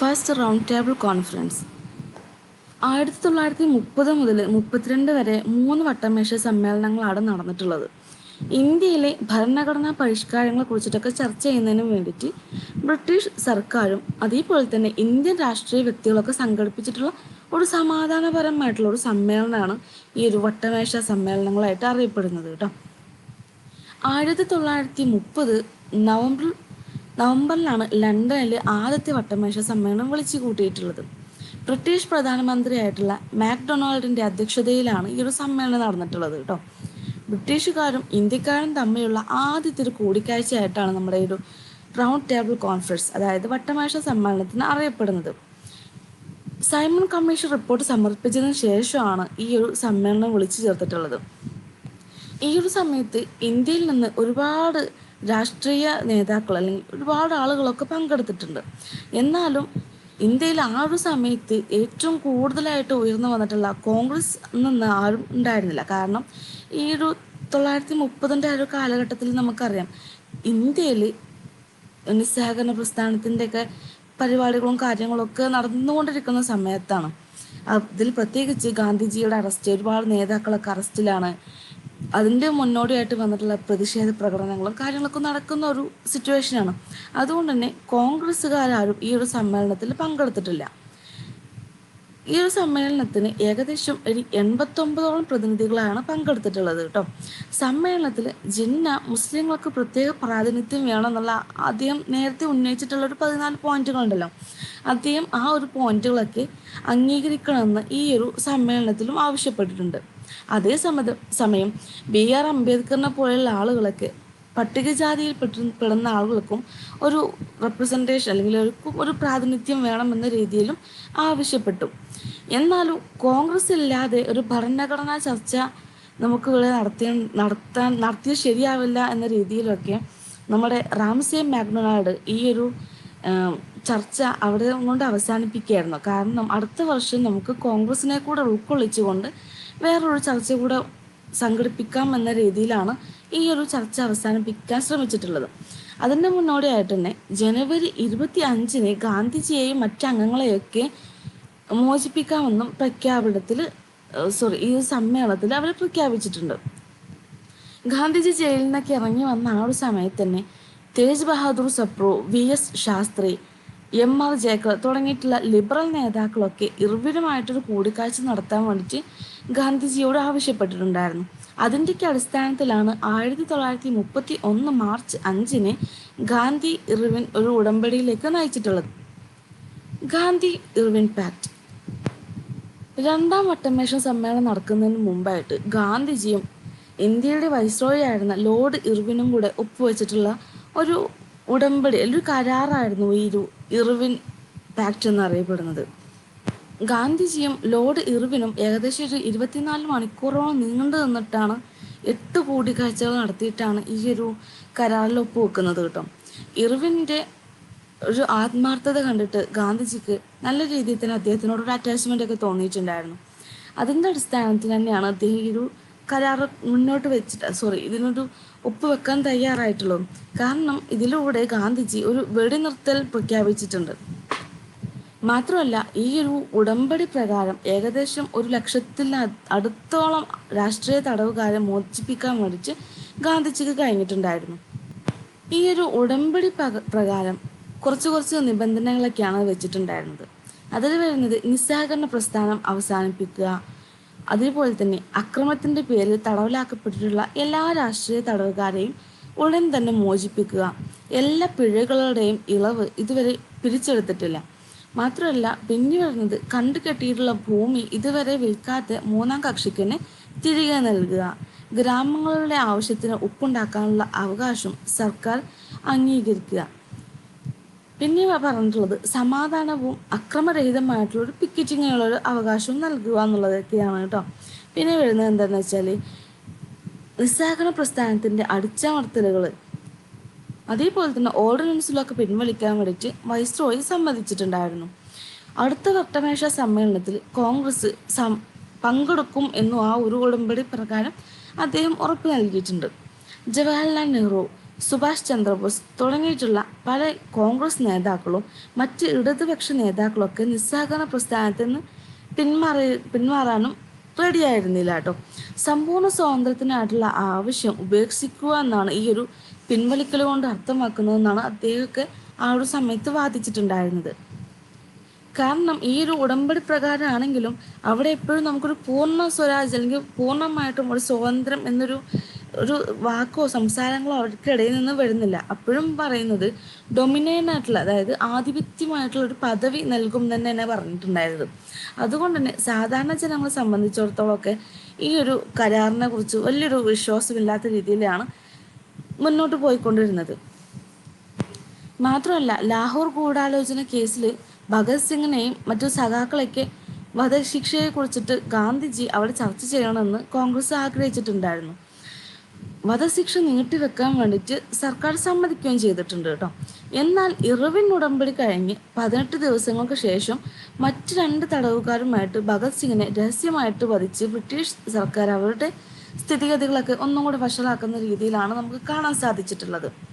First round table conference. ആയിരത്തി തൊള്ളായിരത്തി മുപ്പത് മുതൽ മുപ്പത്തിരണ്ട് വരെ മൂന്ന് വട്ടമേശ സമ്മേളനങ്ങളാണ് നടന്നിട്ടുള്ളത്. ഇന്ത്യയിലെ ഭരണഘടനാ പരിഷ്കാരങ്ങളെ കുറിച്ചിട്ടൊക്കെ ചർച്ച ചെയ്യുന്നതിനു വേണ്ടിയിട്ട് ബ്രിട്ടീഷ് സർക്കാരും അതേപോലെ തന്നെ ഇന്ത്യൻ രാഷ്ട്രീയ വ്യക്തികളൊക്കെ സംഘടിപ്പിച്ചിട്ടുള്ള ഒരു സമാധാനപരമായിട്ടുള്ള ഒരു സമ്മേളനമാണ് ഈ ഒരു വട്ടമേശ സമ്മേളനങ്ങളായിട്ട് അറിയപ്പെടുന്നത് കേട്ടോ. ആയിരത്തി തൊള്ളായിരത്തി മുപ്പത് നവംബർ നവംബറിലാണ് ലണ്ടനിൽ ആദ്യത്തെ വട്ടമേശ സമ്മേളനം വിളിച്ചു കൂട്ടിയിട്ടുള്ളത്. ബ്രിട്ടീഷ് പ്രധാനമന്ത്രിയായിട്ടുള്ള മാക്ഡൊണാൾഡിന്റെ അധ്യക്ഷതയിലാണ് ഈ ഒരു സമ്മേളനം നടന്നിട്ടുള്ളത് കേട്ടോ. ബ്രിട്ടീഷുകാരും ഇന്ത്യക്കാരും തമ്മിലുള്ള ആദ്യത്തെ ഒരു കൂടിക്കാഴ്ചയായിട്ടാണ് നമ്മുടെ ഒരു റൗണ്ട് ടേബിൾ കോൺഫറൻസ് അതായത് വട്ടമേശ സമ്മേളനത്തിന് അറിയപ്പെടുന്നത്. സൈമൺ കമ്മീഷൻ റിപ്പോർട്ട് സമർപ്പിച്ചതിന് ശേഷമാണ് ഈ ഒരു സമ്മേളനം വിളിച്ചു ചേർത്തിട്ടുള്ളത്. ഈ ഒരു സമയത്ത് ഇന്ത്യയിൽ നിന്ന് ഒരുപാട് രാഷ്ട്രീയ നേതാക്കൾ അല്ലെങ്കിൽ ഒരുപാട് ആളുകളൊക്കെ പങ്കെടുത്തിട്ടുണ്ട്. എന്നാലും ഇന്ത്യയിൽ ആ ഒരു സമയത്ത് ഏറ്റവും കൂടുതലായിട്ട് ഉയർന്നു വന്നിട്ടുള്ള കോൺഗ്രസ് നിന്ന് ആരും ഉണ്ടായിരുന്നില്ല. കാരണം ഈ ഒരു തൊള്ളായിരത്തി മുപ്പതിന്റെ ഒരു കാലഘട്ടത്തിൽ നമുക്കറിയാം ഇന്ത്യയിൽ നിസ്സഹകരണ പ്രസ്ഥാനത്തിന്റെയൊക്കെ പരിപാടികളും കാര്യങ്ങളൊക്കെ നടന്നുകൊണ്ടിരിക്കുന്ന സമയത്താണ്. അതിൽ പ്രത്യേകിച്ച് ഗാന്ധിജിയുടെ അറസ്റ്റ് ഒരുപാട് നേതാക്കളൊക്കെ അറസ്റ്റിലാണ്. അതിന്റെ മുന്നോടിയായിട്ട് വന്നിട്ടുള്ള പ്രതിഷേധ പ്രകടനങ്ങളും കാര്യങ്ങളൊക്കെ നടക്കുന്ന ഒരു സിറ്റുവേഷനാണ് അതുകൊണ്ട് തന്നെ കോൺഗ്രസ്സുകാരും ഈ ഒരു സമ്മേളനത്തിൽ പങ്കെടുത്തിട്ടില്ല. ഈ ഒരു സമ്മേളനത്തിന് ഏകദേശം ഒരു എൺപത്തൊമ്പതോളം പ്രതിനിധികളാണ് പങ്കെടുത്തിട്ടുള്ളത് കേട്ടോ. സമ്മേളനത്തിൽ ജിന്ന മുസ്ലിങ്ങൾക്ക് പ്രത്യേക പ്രാതിനിധ്യം വേണമെന്നുള്ള അദ്ദേഹം നേരത്തെ ഉന്നയിച്ചിട്ടുള്ള ഒരു പതിനാല് പോയിന്റുകളുണ്ടല്ലോ അദ്ദേഹം ആ ഒരു പോയിന്റുകളൊക്കെ അംഗീകരിക്കണമെന്ന് ഈ ഒരു സമ്മേളനത്തിലും ആവശ്യപ്പെട്ടിട്ടുണ്ട്. അതേ സമയ ബി ആർ അംബേദ്കറിനെ പോലെയുള്ള ആളുകളൊക്കെ പട്ടികജാതിയിൽ പെടുന്ന ആളുകൾക്കും ഒരു റെപ്രസെന്റേഷൻ അല്ലെങ്കിൽ ഒരു ഒരു പ്രാതിനിധ്യം വേണമെന്ന രീതിയിലും ആവശ്യപ്പെട്ടു. എന്നാലും കോൺഗ്രസ് ഇല്ലാതെ ഒരു ഭരണഘടനാ ചർച്ച നമുക്ക് ഇവിടെ നടത്തിയ നടത്താൻ നടത്തിയത് ശരിയാവില്ല എന്ന രീതിയിലൊക്കെ നമ്മുടെ റാംസേ മാഗ്നോനാട് ഈ ഒരു ചർച്ച അവിടെ കൊണ്ട് അവസാനിപ്പിക്കുകയായിരുന്നു. കാരണം അടുത്ത വർഷം നമുക്ക് കോൺഗ്രസിനെ കൂടെ ഉൾക്കൊള്ളിച്ചുകൊണ്ട് വേറൊരു ചർച്ച കൂടെ സംഘടിപ്പിക്കാം എന്ന രീതിയിലാണ് ഈ ഒരു ചർച്ച അവസാനിപ്പിക്കാൻ ശ്രമിച്ചിട്ടുള്ളത്. അതിന്റെ മുന്നോടിയായിട്ട് തന്നെ ജനുവരി ഇരുപത്തി അഞ്ചിന് ഗാന്ധിജിയെയും മറ്റംഗങ്ങളെയൊക്കെ മോചിപ്പിക്കാമെന്നും പ്രഖ്യാപനത്തിൽ സോറി ഈ സമ്മേളനത്തിൽ അവർ പ്രഖ്യാപിച്ചിട്ടുണ്ട്. ഗാന്ധിജി ജയിലിൽ നിന്നൊക്കെ ഇറങ്ങി വന്ന ആ ഒരു സമയത്ത് തന്നെ Tej Bahadur Sapru V S Shastri M R Jayakar തുടങ്ങിയിട്ടുള്ള ലിബറൽ നേതാക്കളൊക്കെ ഇർവിനുമായിട്ടൊരു കൂടിക്കാഴ്ച നടത്താൻ വേണ്ടിയിട്ട് ഗാന്ധിജിയോട് ആവശ്യപ്പെട്ടിട്ടുണ്ടായിരുന്നു. അതിന്റെയൊക്കെ അടിസ്ഥാനത്തിലാണ് ആയിരത്തി തൊള്ളായിരത്തി മുപ്പത്തി ഒന്ന് മാർച്ച് അഞ്ചിന് ഗാന്ധി ഇർവിൻ ഒരു ഉടമ്പടിയിലേക്ക് നയിച്ചിട്ടുള്ളത്. Gandhi Irwin pact. രണ്ടാം വട്ടമേശ സമ്മേളനം നടക്കുന്നതിന് മുമ്പായിട്ട് ഗാന്ധിജിയും ഇന്ത്യയുടെ വൈസ്രോയി ആയിരുന്ന ലോർഡ് ഇർവിനും കൂടെ ഒപ്പുവെച്ചിട്ടുള്ള ഒരു ഉടമ്പടി ഒരു കരാറായിരുന്നു ഈ ഇർവിൻ പാക്ട് എന്നറിയപ്പെടുന്നത്. ഗാന്ധിജിയും ലോർഡ് ഇർവിനും ഏകദേശം ഒരു ഇരുപത്തിനാല് മണിക്കൂറോളം നീണ്ടു നിന്നിട്ടാണ് എട്ട് കൂടിക്കാഴ്ചകൾ നടത്തിയിട്ടാണ് ഈ ഒരു കരാറിൽ ഒപ്പുവെക്കുന്നത് കേട്ടോ. ഇർവിന്റെ ഒരു ആത്മാർത്ഥത കണ്ടിട്ട് ഗാന്ധിജിക്ക് നല്ല രീതിയിൽ തന്നെ അദ്ദേഹത്തിനോട് ഒരു അറ്റാച്ച്മെന്റ് ഒക്കെ തോന്നിയിട്ടുണ്ടായിരുന്നു. അതിന്റെ അടിസ്ഥാനത്തിൽ തന്നെയാണ് അദ്ദേഹം ഈ ഒരു കരാർ മുന്നോട്ട് വെച്ചിട്ട് സോറി ഇതിനൊരു ഒപ്പുവെക്കാൻ തയ്യാറായിട്ടുള്ളത് കാരണം ഇതിലൂടെ ഗാന്ധിജി ഒരു വെടിനിർത്തൽ പ്രഖ്യാപിച്ചിട്ടുണ്ട്. മാത്രമല്ല ഈ ഒരു ഉടമ്പടി പ്രകാരം ഏകദേശം ഒരു ലക്ഷത്തിൽ അടുത്തോളം രാഷ്ട്രീയ തടവുകാരെ മോചിപ്പിക്കാൻ വേണ്ടിച്ച് ഗാന്ധിജിക്ക് കഴിഞ്ഞിട്ടുണ്ടായിരുന്നു. ഈ ഒരു ഉടമ്പടി പ്രകാരം കുറച്ച് കുറച്ച് നിബന്ധനകളൊക്കെയാണ് വെച്ചിട്ടുണ്ടായിരുന്നത്. അതിൽ വരുന്നത് നിസ്സഹകരണ പ്രസ്ഥാനം അവസാനിപ്പിക്കുക അതേപോലെ തന്നെ അക്രമത്തിന്റെ പേരിൽ തടവിലാക്കപ്പെട്ടിട്ടുള്ള എല്ലാ രാഷ്ട്രീയ തടവുകാരെയും ഉടൻ തന്നെ മോചിപ്പിക്കുക എല്ലാ പിഴകളുടെയും ഇളവ് ഇതുവരെ പിരിച്ചെടുത്തിട്ടില്ല. മാത്രമല്ല പിന്നെ വരുന്നത് കണ്ടു കെട്ടിയിട്ടുള്ള ഭൂമി ഇതുവരെ വിൽക്കാത്ത മൂന്നാം കക്ഷിക്കന് തിരികെ നൽകുക. ഗ്രാമങ്ങളുടെ ആവശ്യത്തിന് ഉപ്പുണ്ടാക്കാനുള്ള അവകാശം സർക്കാർ അംഗീകരിക്കുക. പിന്നെ പറഞ്ഞിട്ടുള്ളത് സമാധാനവും അക്രമരഹിതമായിട്ടുള്ള ഒരു പിക്കറ്റിങ്ങുള്ള ഒരു അവകാശവും നൽകുക എന്നുള്ളതൊക്കെയാണ് കേട്ടോ. പിന്നെ വരുന്നത് എന്താണെന്ന് വെച്ചാൽ നിസ്സഹകരണ പ്രസ്ഥാനത്തിന്റെ അടിച്ചമർത്തലുകൾ അതേപോലെ തന്നെ ഓർഡിനൻസിലൊക്കെ പിൻവലിക്കാൻ വേണ്ടിയിട്ട് വൈസ്രോയി സമ്മതിച്ചിട്ടുണ്ടായിരുന്നു. അടുത്ത വട്ടമേശ സമ്മേളനത്തിൽ കോൺഗ്രസ് പങ്കെടുക്കും എന്നും ആ ഒരു ഉടമ്പടി പ്രകാരം അദ്ദേഹം ഉറപ്പ് നൽകിയിട്ടുണ്ട്. ജവഹർലാൽ നെഹ്റു സുഭാഷ് ചന്ദ്രബോസ് തുടങ്ങിയിട്ടുള്ള പല കോൺഗ്രസ് നേതാക്കളും മറ്റ് ഇടതുപക്ഷ നേതാക്കളൊക്കെ നിസ്സഹകരണ പ്രസ്ഥാനത്തിൽ നിന്ന് പിന്മാറി പിന്മാറാനും റെഡിയായിരുന്നില്ല കേട്ടോ. സമ്പൂർണ സ്വാതന്ത്ര്യത്തിനായിട്ടുള്ള ആവശ്യം ഉപേക്ഷിക്കുക എന്നാണ് ഈ ഒരു പിൻവലിക്കൽ കൊണ്ട് അർത്ഥമാക്കുന്നതെന്നാണ് അദ്ദേഹമൊക്കെ ആ ഒരു സമയത്ത് വാദിച്ചിട്ടുണ്ടായിരുന്നത്. കാരണം ഈ ഒരു ഉടമ്പടി പ്രകാരമാണെങ്കിലും അവിടെ എപ്പോഴും നമുക്കൊരു പൂർണ സ്വരാജ് അല്ലെങ്കിൽ പൂർണമായിട്ടും ഒരു സ്വതന്ത്രം എന്നൊരു ഒരു വാക്കോ സംസാരങ്ങളോ അവർക്കിടയിൽ നിന്ന് വരുന്നില്ല. അപ്പോഴും പറയുന്നത് ഡൊമിനേറ്റ് ആയിട്ടുള്ള അതായത് ആധിപത്യമായിട്ടുള്ള ഒരു പദവി നൽകും തന്നെ എന്നെ പറഞ്ഞിട്ടുണ്ടായിരുന്നത്. അതുകൊണ്ട് തന്നെ സാധാരണ ജനങ്ങളെ സംബന്ധിച്ചിടത്തോളമൊക്കെ ഈ ഒരു കരാറിനെ കുറിച്ച് വലിയൊരു വിശ്വാസമില്ലാത്ത രീതിയിലാണ് മുന്നോട്ട് പോയിക്കൊണ്ടിരുന്നത്. മാത്രമല്ല ലാഹോർ ഗൂഢാലോചന കേസിൽ ഭഗത് സിംഗിനെയും മറ്റു സഖാക്കളെയൊക്കെ വധശിക്ഷയെ കുറിച്ചിട്ട് ഗാന്ധിജി അവിടെ ചർച്ച ചെയ്യണമെന്ന് കോൺഗ്രസ് ആഗ്രഹിച്ചിട്ടുണ്ടായിരുന്നു. വധശിക്ഷ നീട്ടിവെക്കാൻ വേണ്ടിയിട്ട് സർക്കാർ സമ്മതിക്കുകയും ചെയ്തിട്ടുണ്ട് കേട്ടോ. എന്നാൽ ഇറവിൻ ഉടമ്പടി കഴിഞ്ഞ് പതിനെട്ട് ദിവസങ്ങൾക്ക് ശേഷം മറ്റ് രണ്ട് തടവുകാരുമായിട്ട് ഭഗത് സിംഗിനെ രഹസ്യമായിട്ട് വധിച്ച് ബ്രിട്ടീഷ് സർക്കാർ അവരുടെ സ്ഥിതിഗതികളൊക്കെ ഒന്നും കൂടെ വഷളാക്കുന്ന രീതിയിലാണ് നമുക്ക് കാണാൻ സാധിച്ചിട്ടുള്ളത്.